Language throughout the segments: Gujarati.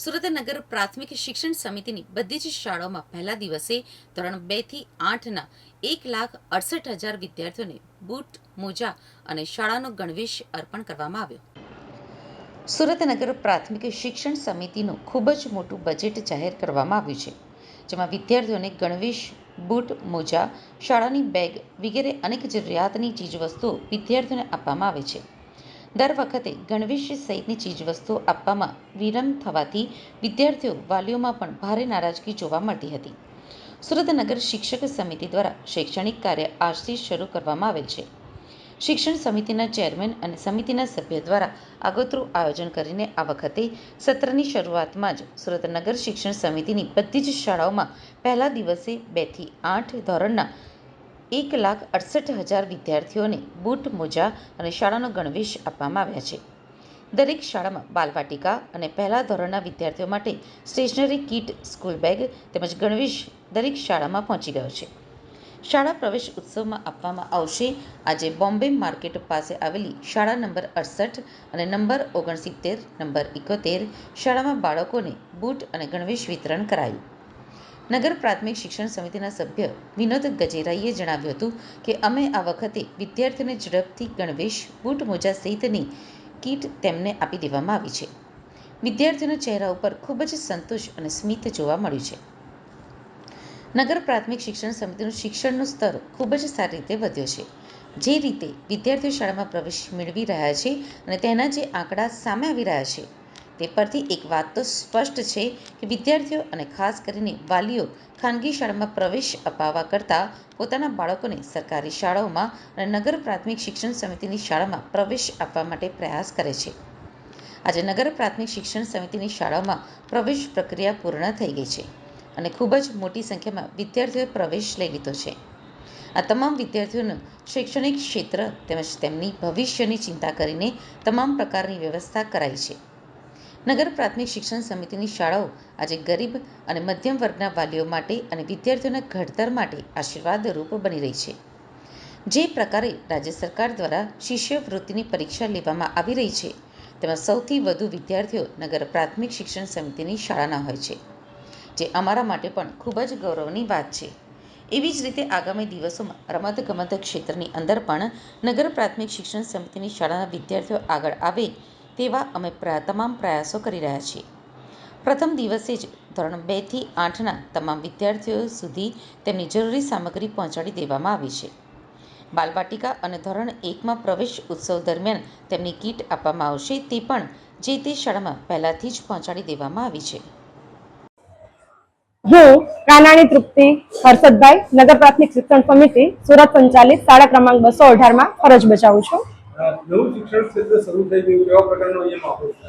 સુરતનગર પ્રાથમિક શિક્ષણ સમિતિની બધી જ શાળાઓમાં પહેલા દિવસે ધોરણ બેથી આઠના એક લાખ અડસઠ હજાર વિદ્યાર્થીઓને બૂટ, મોજા અને શાળાનો ગણવેશ અર્પણ કરવામાં આવ્યો. સુરતનગર પ્રાથમિક શિક્ષણ સમિતિનું ખૂબ જ મોટું બજેટ જાહેર કરવામાં આવ્યું છે, જેમાં વિદ્યાર્થીઓને ગણવેશ, બૂટ, મોજા, શાળાની બેગ વગેરે અનેક જરૂરિયાતની ચીજવસ્તુઓ વિદ્યાર્થીઓને આપવામાં આવે છે. દર વખતે ગણવેશ સહિતની ચીજવસ્તુઓ આપવામાં વિલંબ થવાથી વિદ્યાર્થીઓ વાલીઓમાં પણ ભારે નારાજગી જોવા મળતી હતી. સુરતનગર શિક્ષક સમિતિ દ્વારા શૈક્ષણિક કાર્ય આજથી શરૂ કરવામાં આવેલ છે. શિક્ષણ સમિતિના ચેરમેન અને સમિતિના સભ્ય દ્વારા આગોતરું આયોજન કરીને આ વખતે સત્રની શરૂઆતમાં જ સુરતનગર શિક્ષણ સમિતિની બધી જ શાળાઓમાં પહેલા દિવસે બેથી આઠ ધોરણના એક લાખ અડસઠ હજાર વિદ્યાર્થીઓને બૂટ, મોજા અને શાળાનો ગણવેશ આપવામાં આવ્યા છે. દરેક શાળામાં બાલવાટિકા અને પહેલા ધોરણના વિદ્યાર્થીઓ માટે સ્ટેશનરી કીટ, સ્કૂલ બેગ તેમજ ગણવેશ દરેક શાળામાં પહોંચી ગયો છે. શાળા પ્રવેશ ઉત્સવમાં આપવામાં આવશે આજે બોમ્બે માર્કેટ પાસે આવેલી શાળા નંબર અડસઠ અને નંબર ઓગણસિત્તેર, નંબર ઇકોતેર શાળામાં બાળકોને બૂટ અને ગણવેશ વિતરણ કરાયું. નગર પ્રાથમિક શિક્ષણ સમિતિના સભ્ય વિનોદ ગજેરાઈએ જણાવ્યું હતું કે અમે આ વખતે વિદ્યાર્થીઓને ઝડપથી ગણવેશ બૂટ મોજા સહિતની કીટ તેમને આપી દેવામાં આવી છે. વિદ્યાર્થીઓના ચહેરા ઉપર ખૂબ જ સંતોષ અને સ્મિત જોવા મળ્યું છે. નગર પ્રાથમિક શિક્ષણ સમિતિનું શિક્ષણનું સ્તર ખૂબ જ સારી રીતે વધ્યો છે. જે રીતે વિદ્યાર્થીઓ શાળામાં પ્રવેશ મેળવી રહ્યા છે અને તેના જે આંકડા સામે આવી રહ્યા છે તે પરથી એક વાત તો સ્પષ્ટ છે કે વિદ્યાર્થીઓ અને ખાસ કરીને વાલીઓ ખાનગી શાળામાં પ્રવેશ અપાવવા કરતાં પોતાના બાળકોને સરકારી શાળાઓમાં અને નગર પ્રાથમિક શિક્ષણ સમિતિની શાળામાં પ્રવેશ આપવા માટે પ્રયાસ કરે છે. આજે નગર પ્રાથમિક શિક્ષણ સમિતિની શાળાઓમાં પ્રવેશ પ્રક્રિયા પૂર્ણ થઈ ગઈ છે અને ખૂબ જ મોટી સંખ્યામાં વિદ્યાર્થીઓએ પ્રવેશ લઈ લીધો છે. આ તમામ વિદ્યાર્થીઓનું શૈક્ષણિક ક્ષેત્ર તેમજ તેમની ભવિષ્યની ચિંતા કરીને તમામ પ્રકારની વ્યવસ્થા કરાઈ છે. નગર પ્રાથમિક શિક્ષણ સમિતિની શાળાઓ આજે ગરીબ અને મધ્યમ વર્ગના વાલીઓ માટે અને વિદ્યાર્થીઓના ઘડતર માટે આશીર્વાદરૂપ બની રહી છે. જે પ્રકારે રાજ્ય સરકાર દ્વારા શિષ્યવૃત્તિની પરીક્ષા લેવામાં આવી રહી છે, તેમાં સૌથી વધુ વિદ્યાર્થીઓ નગર પ્રાથમિક શિક્ષણ સમિતિની શાળાના હોય છે, જે અમારા માટે પણ ખૂબ જ ગૌરવની વાત છે. એવી જ રીતે આગામી દિવસોમાં રમતગમત ક્ષેત્રની અંદર પણ નગર પ્રાથમિક શિક્ષણ સમિતિની શાળાના વિદ્યાર્થીઓ આગળ આવે તેવા અમે તમામ પ્રયાસો કરી રહ્યા છીએ. પ્રથમ દિવસે જ ધોરણ બેથી આઠના તમામ વિદ્યાર્થીઓ સુધી તેમની જરૂરી સામગ્રી પહોંચાડી દેવામાં આવી છે. બાલવાટિકા અને ધોરણ એકમાં પ્રવેશ ઉત્સવ દરમિયાન તેમની કીટ આપવામાં આવશે તે પણ જે તે શાળામાં પહેલાથી જ પહોંચાડી દેવામાં આવી છે. હું કાનાણી તૃપ્તિ હર્ષદભાઈ, નગર પ્રાથમિક શિક્ષણ સમિતિ, સુરત સંચાલિત શાળા ક્રમાંક બસો અઢારમાં ફરજ બજાવું છું. નવું શિક્ષણ ક્ષેત્ર શરૂ થઈ ગયું કેવા પ્રકારનો અહીંયા માહોલ છે?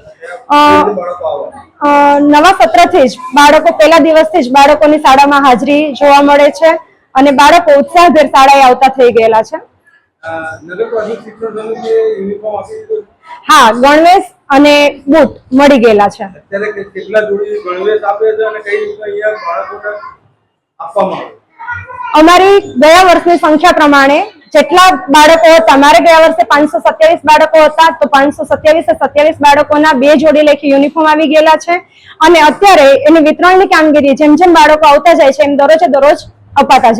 અ, કેવી રીતે બાળકો આવે? અ, નવા સત્રથી જ બાળકો પહેલા દિવસથી જ બાળકોની શાળામાં હાજરી જોવા મળે છે અને બાળકો ઉત્સાહભેર શાળાએ આવતા થઈ ગયેલા છે. હા ગણવેશ અને બૂટ મળી ગયેલા છે. અમારી ગયા વર્ષની સંખ્યા પ્રમાણે જેટલા બાળકો હતા અમારે ગયા વર્ષે પાંચસો સત્યાવીસ બાળકો હતા, તો પાંચસો સત્યાવીસ સત્યાવીસ બાળકોના બે જોડી લેખી યુનિફોર્મ આવી ગયેલા છે. અને અત્યારે એની વિતરણની કામગીરી જેમ જેમ બાળકો આવતા જાય છે, એમ દરરોજે દરરોજ અપાતા જાય